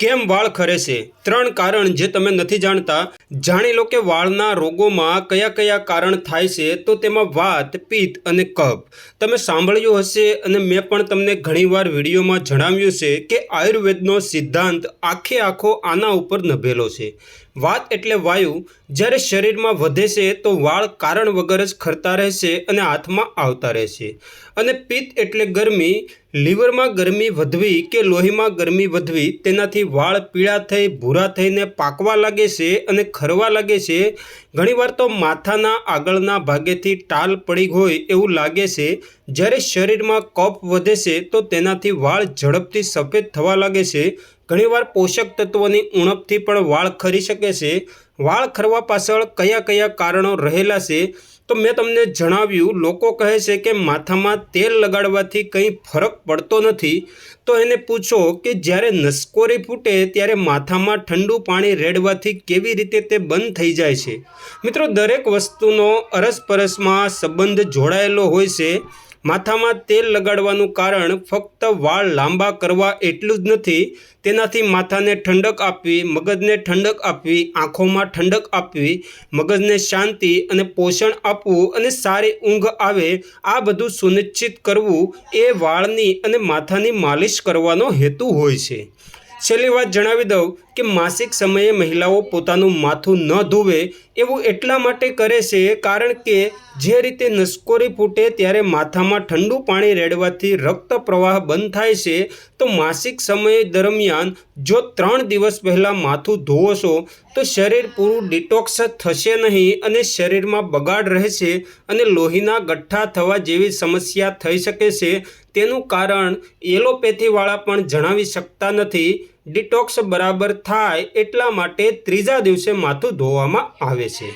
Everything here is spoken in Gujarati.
કેમ વાળ ખરે છે? ત્રણ કારણ જે તમે નથી જાણતા. જાણી લો કે વાળના રોગોમાં કયા કયા કારણ થાય છે, તો તેમાં વાત, પિત્ત અને કફ. તમે સાંભળ્યું હશે અને મેં પણ તમને ઘણીવાર વિડીયોમાં જણાવ્યું છે કે આયુર્વેદનો સિદ્ધાંત આખે આખો આના ઉપર નભેલો છે. વાત એટલે વાયુ. જ્યારે શરીરમાં વધે છે, તો વાળ કારણ વગર જ ખરતા રહેશે અને હાથમાં આવતા રહેશે. અને પિત્ત એટલે ગરમી. લીવરમાં ગરમી વધવી કે લોહીમાં ગરમી વધવી તેનાથી વાળ પીળા થઈ, ભૂરા થઈને પાકવા લાગે છે અને ખરવા લાગે છે. ઘણીવાર તો માથાના આગળના ભાગેથી ટાલ પડી હોય એવું લાગે છે. જ્યારે શરીરમાં કફ વધે છે તો તેનાથી વાળ ઝડપથી સફેદ થવા લાગે છે. ઘણીવાર પોષક તત્વોની ઉણપથી પણ વાળ ખરી શકે છે. વાળ ખરવા પાછળ કયા કયા કારણો રહેલા છે? તો મેં તમને જણાવ્યું, લોકો કહે છે કે માથામાં તેલ લગાડવાથી કંઈ ફરક પડતો નથી. તો એને પૂછો કે જ્યારે નસકોરી ફૂટે ત્યારે માથામાં ઠંડુ પાણી રેડવાથી કેવી રીતે તે બંધ થઈ જાય છે? મિત્રો, દરેક વસ્તુનો અરસપરસમાં સંબંધ જોડાયેલો હોય છે. માથામાં તેલ લગાડવાનું કારણ ફક્ત વાળ લાંબા કરવા એટલું જ નથી, તેનાથી માથાને ઠંડક આપવી, મગજને ઠંડક આપવી, આંખોમાં ઠંડક આપવી, મગજને શાંતિ અને પોષણ આપવું અને સારી ઊંઘ આવે, આ બધું સુનિશ્ચિત કરવું એ વાળની અને માથાની માલિશ કરવાનો હેતુ હોય છે. છેલ્લી વાત જણાવી દઉં કે માસિક સમયે મહિલાઓ પોતાનું માથું ન ધોવે એવું એટલા માટે કરે છે કારણ કે જે રીતે નસકોરી ફૂટે ત્યારે માથામાં ઠંડુ પાણી રેડવાથી રક્ત પ્રવાહ બંધ થાય છે. તો માસિક સમય દરમિયાન જો ત્રણ દિવસ પહેલાં માથું ધોવો છો તો શરીર પૂરું ડિટોક્સ થશે નહીં અને શરીરમાં બગાડ રહેશે અને લોહીના ગઠ્ઠા થવા જેવી સમસ્યા થઈ શકે છે. તેનું કારણ એલોપેથીવાળા પણ જણાવી શકતા નથી. ડિટોક્સ બરાબર થાય એટલા માટે ત્રીજા દિવસે માથું ધોવામાં આવે છે.